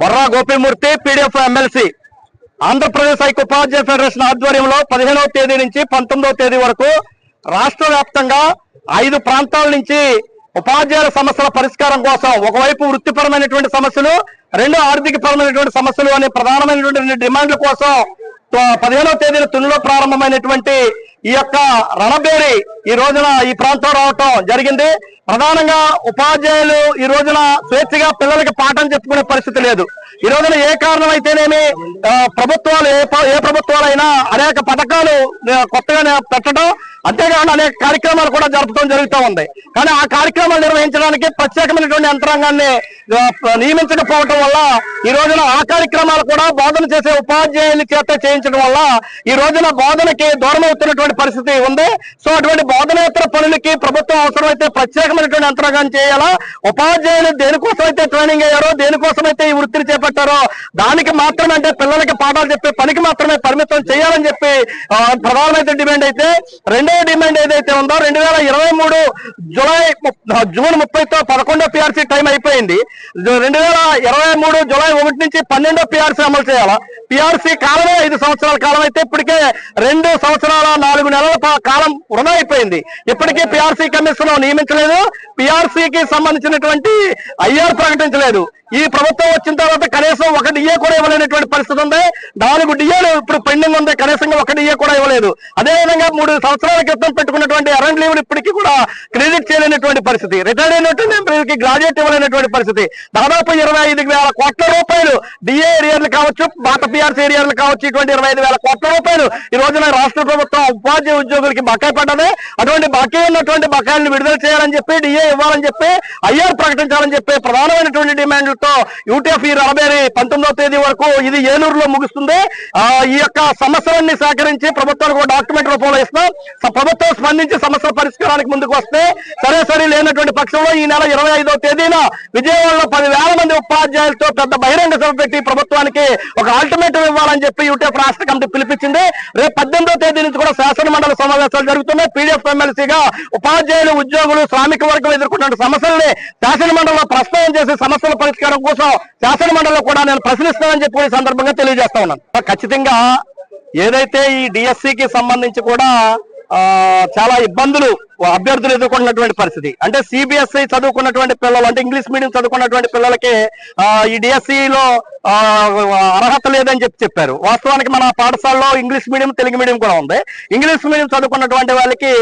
Borra Gopimurthy PDF MLC. Andhra Pradesh ఐక్య ఉపాధ్యాయ federation ఆధ్వర్యంలో పదిహేనవ తేదీ నుంచి పంతొమ్మిదవ తేదీ వరకు రాష్ట్ర వ్యాప్తంగా ఐదు ప్రాంతాల నుంచి ఉపాధ్యాయుల సమస్యల పరిష్కారం కోసం ఒకవైపు వృత్తిపరమైనటువంటి సమస్యలు రెండు ఆర్థిక పరమైనటువంటి సమస్యలు అనే ప్రధానమైనటువంటి రెండు డిమాండ్ల కోసం పదిహేనవ తేదీన తునిలో ప్రారంభమైనటువంటి ఈ యొక్క రణబేరి ఈ రోజున ఈ ప్రాంతం రావటం జరిగింది. ప్రధానంగా ఉపాధ్యాయులు ఈ రోజున స్వేచ్ఛగా పిల్లలకి పాఠం చెప్పుకునే పరిస్థితి లేదు. ఈ రోజున ఏ కారణం అయితేనేమి ప్రభుత్వాలు ఏ ఏ ప్రభుత్వాలైనా అనేక పథకాలు కొత్తగా పెట్టడం అంతేకాకుండా అనేక కార్యక్రమాలు కూడా జరపడం జరుగుతూ ఉంది. కానీ ఆ కార్యక్రమాలు నిర్వహించడానికి ప్రత్యేకమైనటువంటి యంత్రాంగాన్ని నియమించకపోవటం వల్ల ఈ రోజున ఆ కార్యక్రమాలు కూడా బోధన చేసే ఉపాధ్యాయుల చేత చేయించడం వల్ల ఈ రోజున బోధనకి దూరం అవుతున్నటువంటి పరిస్థితి ఉంది. సో అటువంటి బోధనేతర పనులకి ప్రభుత్వం అవసరమైతే ప్రత్యేకమైనటువంటి యంత్రాంగాన్ని చేయాలా? ఉపాధ్యాయులు దేనికోసం అయితే ట్రైనింగ్ అయ్యారో దేనికోసం అయితే ఈ వృత్తిని చేపట్టారో దానికి మాత్రమే అంటే పిల్లలకి పాఠాలు చెప్పే పనికి మాత్రమే పరిమితం చేయాలని చెప్పి ప్రధానమైన డిమాండ్ అయితే రెండవ డిమాండ్ ఏదైతే ఉందో రెండు వేల ఇరవై మూడు జూలై జూన్ ముప్పై ముప్పైతో పదకొండో పిఆర్సీ టైం అయిపోయింది. రెండు వేల ఇరవై మూడు జూలై ఒకటి నుంచి పన్నెండో పిఆర్సీ అమలు చేయాలా? పిఆర్సీ కాలమే ఐదు సంవత్సరాల కాలం అయితే ఇప్పటికే రెండు సంవత్సరాల నాలుగు నెలల కాలం వృధా అయిపోయింది. ఇప్పటికీ పిఆర్సీ కమిషన్ నియమించలేదు. పిఆర్సీ కి సంబంధించినటువంటి ఐఆర్ ప్రకటించలేదు. ఈ ప్రభుత్వం వచ్చిన తర్వాత కనీసం ఒక డిఏ కూడా ఇవ్వలేనటువంటి పరిస్థితి ఉంది. నాలుగు డిఏలు ఇప్పుడు పెండింగ్ ఉంది. కనీసంగా ఒక డిఏ కూడా ఇవ్వలేదు. అదే విధంగా మూడు సంవత్సరాల క్రితం పెట్టుకున్నటువంటి అరెంట్ లీవ్ ఇప్పటికీ కూడా క్రెడిట్ చేయలేనటువంటి పరిస్థితి. రిటైర్డ్ అయినటువంటి ఎంప్లాయీకి గ్రాడ్యుయేట్ ఇవ్వలేనటువంటి పరిస్థితి. దాదాపు ఇరవై ఐదు వేల కోట్ల రూపాయలు డిఏ ఏరియాలు కావచ్చు బాట పిఆర్సీ ఏరియాలు కావచ్చు ఇటువంటి ఇరవై ఐదు వేల కోట్ల రూపాయలు ఈ రోజున రాష్ట్ర ప్రభుత్వం ఉపాధ్యాయ ఉద్యోగులకి బకాయి పడ్డది. అటువంటి బాకీ ఉన్నటువంటి బకాయిలను విడుదల చేయాలని చెప్పి డిఏ ఇవ్వాలని చెప్పి ఐఆర్ ప్రకటించాలని చెప్పి ప్రధానమైనటువంటి డిమాండ్లతో యూటీఎఫ్ ఈ రాబేరి పంతొమ్మిదవ తేదీ వరకు ఇది ఏలూరులో ముగుస్తుంది. ఈ యొక్క సమస్యలన్నీ సేకరించి ప్రభుత్వానికి డాక్యుమెంట్ రూపంలో ఇస్తాం ప్రభుత్వం స్పందించి సమస్య పరిష్కారానికి ముందుకు వస్తే సరే సరే లేనటువంటి పక్షంలో ఈ నెల ఇరవై ఐదో తేదీన విజయవాడలో పదివేల మంది ఉపాధ్యాయులతో పెద్ద బహిరంగ సభ పెట్టి ప్రభుత్వానికి ఒక ఆల్టర్నేటివ్ ఇవ్వాలని చెప్పి యూటీఎఫ్ రాష్ట్ర కమిటీ పిలిపించింది. రేపు పద్దెనిమిదో తేదీ నుంచి కూడా శాసన మండలి సమావేశాలు జరుగుతున్నాయి. పీడీఎఫ్ ఎమ్మెల్సీగా ఉపాధ్యాయులు ఉద్యోగులు శ్రామిక వర్గం ఎదుర్కొంటున్న సమస్యల్ని శాసన మండలిలో ప్రస్తావన చేసి సమస్యల పరిష్కారం కోసం శాసన మండలిలో కూడా నేను ప్రశ్నిస్తానని చెప్పి ఈ సందర్భంగా తెలియజేస్తా ఉన్నాను. ఖచ్చితంగా ఏదైతే ఈ డిఎస్సికి సంబంధించి కూడా ఆ, చాలా ఇబ్బందులు అభ్యర్థులు ఎదుర్కొన్నటువంటి పరిస్థితి. అంటే సిబిఎస్ఈ చదువుకున్నటువంటి పిల్లలు అంటే ఇంగ్లీష్ మీడియం చదువుకున్నటువంటి పిల్లలకి ఈ డిఎస్సి లో అర్హత లేదని చెప్పి చెప్పారు. వాస్తవానికి మన పాఠశాలలో ఇంగ్లీష్ మీడియం తెలుగు మీడియం కూడా ఉంది. ఇంగ్లీష్ మీడియం చదువుకున్నటువంటి వాళ్ళకి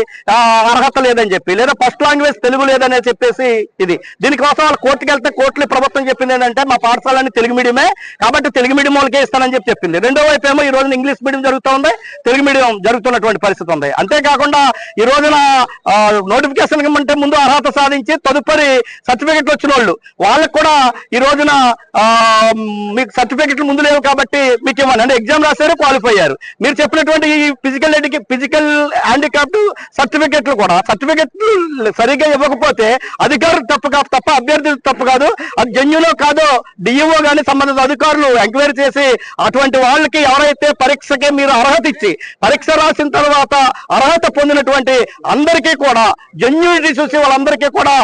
అర్హత లేదని చెప్పి లేదా ఫస్ట్ లాంగ్వేజ్ తెలుగు లేదని చెప్పేసి ఇది. దీనికోసం వాళ్ళు కోర్టుకి వెళ్తే కోర్టులు ప్రభుత్వం చెప్పింది ఏంటంటే మా పాఠశాలని తెలుగు మీడియమే కాబట్టి తెలుగు మీడియం వాళ్ళకే ఇస్తానని చెప్పి చెప్పింది. రెండో వైపు ఏమో ఈ రోజున ఇంగ్లీష్ మీడియం జరుగుతూ ఉంది తెలుగు మీడియం జరుగుతున్నటువంటి పరిస్థితి ఉంది. అంతేకాకుండా ఈ రోజున నోటిఫికేషన్ ఇవ్వమంటే ముందు అర్హత సాధించి తదుపరి సర్టిఫికెట్లు వచ్చిన వాళ్ళు. వాళ్ళకు కూడా ఈ రోజున ఆ, మీకు సర్టిఫికెట్లు ముందు లేవు కాబట్టి మీకు ఇవ్వాలి. అంటే ఎగ్జామ్ రాశారు క్వాలిఫై అయ్యారు. మీరు చెప్పినటువంటి ఈ ఫిజికల్ ఫిజికల్ హ్యాండిక్యాప్ట్ సర్టిఫికెట్లు కూడా సర్టిఫికెట్లు సరిగ్గా ఇవ్వకపోతే అధికారులు తప్పు కాదు తప్ప అభ్యర్థులు తప్పు కాదు. అది జన్యులో కాదో డిఈఓ కానీ సంబంధిత అధికారులు ఎంక్వైరీ చేసి అటువంటి వాళ్ళకి ఎవరైతే పరీక్షకి మీరు అర్హత ఇచ్చి పరీక్ష రాసిన తర్వాత అర్హత పొందినటువంటి అందరికీ కూడా జెన్యున్ రిసోర్స్ వాళ్ళందరికీ కూడా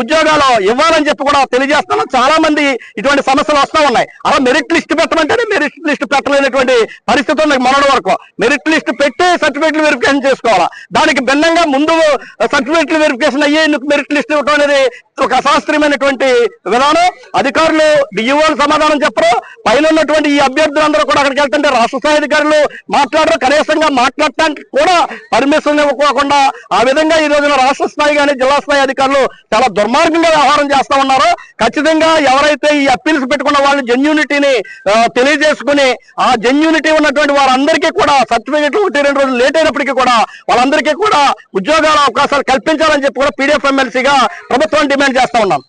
ఉద్యోగాలు ఇవ్వాలని చెప్పి కూడా తెలియజేస్తున్నాం చాలా మంది ఇటువంటి సమస్యలు వస్తూ ఉన్నాయి. అలా మెరిట్ లిస్ట్ పెట్టమంటేనే మెరిట్ లిస్ట్ పెట్టలేనటువంటి పరిస్థితి ఉంది మొన్నటి వరకు. మెరిట్ లిస్ట్ పెట్టి సర్టిఫికెట్లు వెరిఫికేషన్ చేసుకోవాలా? దానికి భిన్నంగా ముందు సర్టిఫికెట్లు వెరిఫికేషన్ అయ్యి మెరిట్ లిస్ట్ ఇవ్వడం అనేది ఒక అశాస్త్రీయమైనటువంటి విధానం. అధికారులు డిఈఓలు సమాధానం చెప్పరు. పైన ఉన్నటువంటి ఈ అభ్యర్థులందరూ కూడా అక్కడికి వెళ్తుంటే రాష్ట్ర స్థాయి అధికారులు మాట్లాడరు. కనీసంగా మాట్లాడటానికి కూడా పర్మిషన్ ఇవ్వకోకుండా ఆ విధంగా ఈ రోజున రాష్ట్ర స్థాయి కానీ జిల్లా స్థాయి అధికారులు చాలా దుర్మార్గంగా వ్యవహారం చేస్తా ఉన్నారు. ఖచ్చితంగా ఎవరైతే ఈ అప్పీల్స్ పెట్టుకున్న వాళ్ళు జెన్యూనిటీని తెలియజేసుకుని ఆ జెన్యూనిటీ ఉన్నటువంటి వారందరికీ కూడా సర్టిఫికెట్లు ఒకటి రెండు రోజులు లేట్ అయినప్పటికీ కూడా వాళ్ళందరికీ కూడా ఉద్యోగాల అవకాశాలు కల్పించాలని చెప్పి కూడా పీడిఎఫ్ ఎమ్మెల్సీగా ప్రభుత్వం డిమాండ్ చేస్తా ఉన్నాం.